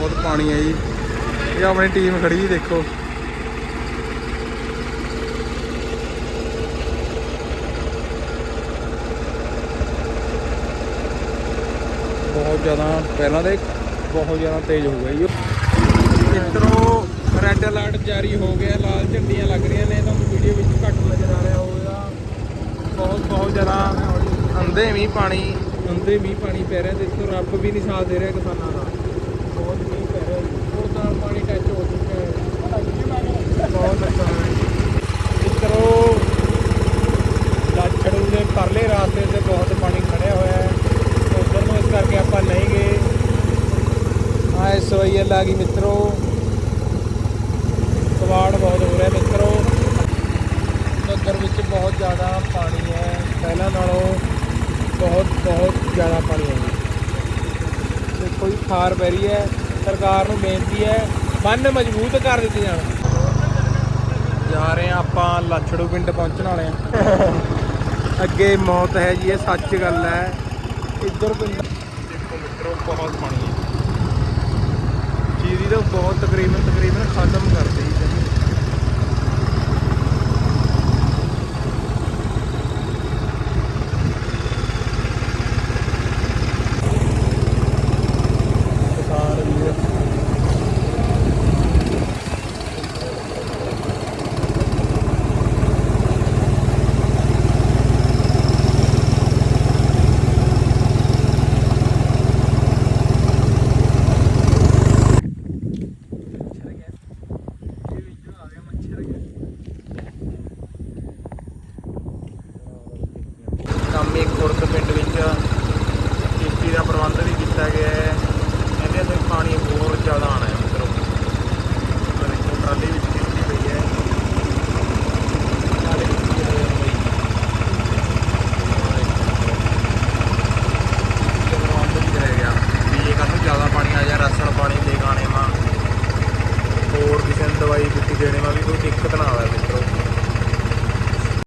ਬਹੁਤ ਪਾਣੀ ਹੈ ਜੀ। ਇਹ ਆਪਣੀ ਟੀਮ ਖੜੀ ਜੀ, ਦੇਖੋ। ਬਹੁਤ ਜ਼ਿਆਦਾ, ਪਹਿਲਾਂ ਦੇ ਬਹੁਤ ਜ਼ਿਆਦਾ ਤੇਜ਼ ਹੋ ਗਿਆ ਜੀ। ਮਿੱਤਰੋ ਰੈੱਡ ਅਲਰਟ ਜਾਰੀ ਹੋ ਗਿਆ, ਲਾਲ ਝੰਡੀਆਂ ਲੱਗ ਰਹੀਆਂ ਨੇ। ਤੁਹਾਨੂੰ ਵੀਡੀਓ ਵਿੱਚ ਘੱਟ ਨਜ਼ਰ ਆ ਰਿਹਾ ਹੋਵੇਗਾ। ਬਹੁਤ ਬਹੁਤ ਜ਼ਿਆਦਾ ਅੰਧੇ ਮੀਂਹ ਪਾਣੀ, ਅੰਧੇ ਮੀਂਹ ਪਾਣੀ ਪੈ ਰਿਹਾ ਅਤੇ ਇਸ ਤੋਂ ਰੱਬ ਵੀ ਨਹੀਂ ਸਾਥ ਦੇ ਰਿਹਾ ਕਿਸਾਨਾਂ ਦਾ। ਬਹੁਤ ਮੀਂਹ ਪੈ ਰਿਹਾ ਜੀ ਉਹ ਨਾਲ ਪਾਣੀ ਟੱਚ ਹੋ ਚੁੱਕਾ ਹੈ ਬਹੁਤ ਨੁਕਸਾਨ ਹੈ ਮਿੱਤਰੋ ਲਾਛੜੂ ਦੇ ਪਰਲੇ ਰਾਸਤੇ ਤੇ ਬਹੁਤ ਪਾਣੀ ਖੜਿਆ ਹੋਇਆ ਹੈ ਉਧਰ ਨੂੰ ਇਸ ਕਰਕੇ ਆਪਾਂ ਨਹੀਂ ਗਏ ਆਹ ਸਵਈਲ ਆ ਗਈ ਮਿੱਤਰੋ ਕਵਾੜ ਬਹੁਤ ਹੋ ਰਿਹਾ ਮਿੱਤਰੋ ਨਗਰ ਵਿੱਚ ਬਹੁਤ ਜ਼ਿਆਦਾ ਪਾਣੀ ਹੈ ਪਹਿਲਾਂ ਨਾਲੋਂ ਬਹੁਤ ਬਹੁਤ ਜ਼ਿਆਦਾ ਪਾਣੀ ਹੈ ਦੇਖੋ ਜੀ ਖਾਰ ਪੈ ਰਹੀ ਹੈ ਸਰਕਾਰ ਨੂੰ ਬੇਨਤੀ ਹੈ ਬੰਨ ਮਜ਼ਬੂਤ ਕਰ ਦਿੱਤੇ ਜਾਣ। ਜਾ ਰਹੇ ਹਾਂ ਆਪਾਂ ਲਾਛੜੂ ਪਿੰਡ ਪਹੁੰਚਣ ਵਾਲੇ ਹਾਂ। ਅੱਗੇ ਮੌਤ ਹੈ ਜੀ ਇਹ ਸੱਚ ਗੱਲ ਹੈ। ਇੱਧਰ ਪਿੰਡ ਦੇਖੋ ਮਿੱਤਰੋ ਬਹੁਤ ਪਾਣੀ ਹੈ। ਚੀਰੀ ਤਾਂ ਬਹੁਤ ਤਕਰੀਬਨ ਤਕਰੀਬਨ ਖਤਮ ਕਰ ਦਿੱਤੀ ਜੀ ਕਿਸਾਨ ਵੀਰ ਕਾਮੇ ਖੁਰਦ ਪਿੰਡ ਵਿੱਚ ਕਿਸ਼ਤੀ ਦਾ ਪ੍ਰਬੰਧ ਵੀ ਕੀਤਾ ਗਿਆ ਹੈ। ਕਹਿੰਦੇ ਇੱਥੇ ਪਾਣੀ ਹੋਰ ਜ਼ਿਆਦਾ ਆਣਾ ਹੈ ਮਿੱਤਰੋ ਆਹ ਦੇਖੋ ਟਰਾਲੀ ਵਿੱਚ ਕਿਸ਼ਤੀ ਪਈ ਹੈ। ਪ੍ਰਬੰਧ ਵੀ ਕੱਲ੍ਹ ਨੂੰ ਜ਼ਿਆਦਾ ਪਾਣੀ ਆ ਜਾ ਰਾਸ਼ਨ ਪਾਣੀ ਦੇ ਗਾਣੇ ਮਾ ਹੋਰ ਕਿਸੇ ਨੂੰ ਦਵਾਈ ਦਿੱਤੀ ਦੇਣੇ ਮਾ ਵੀ ਕੋਈ ਦਿੱਕਤ ਨਾ ਆਵੇ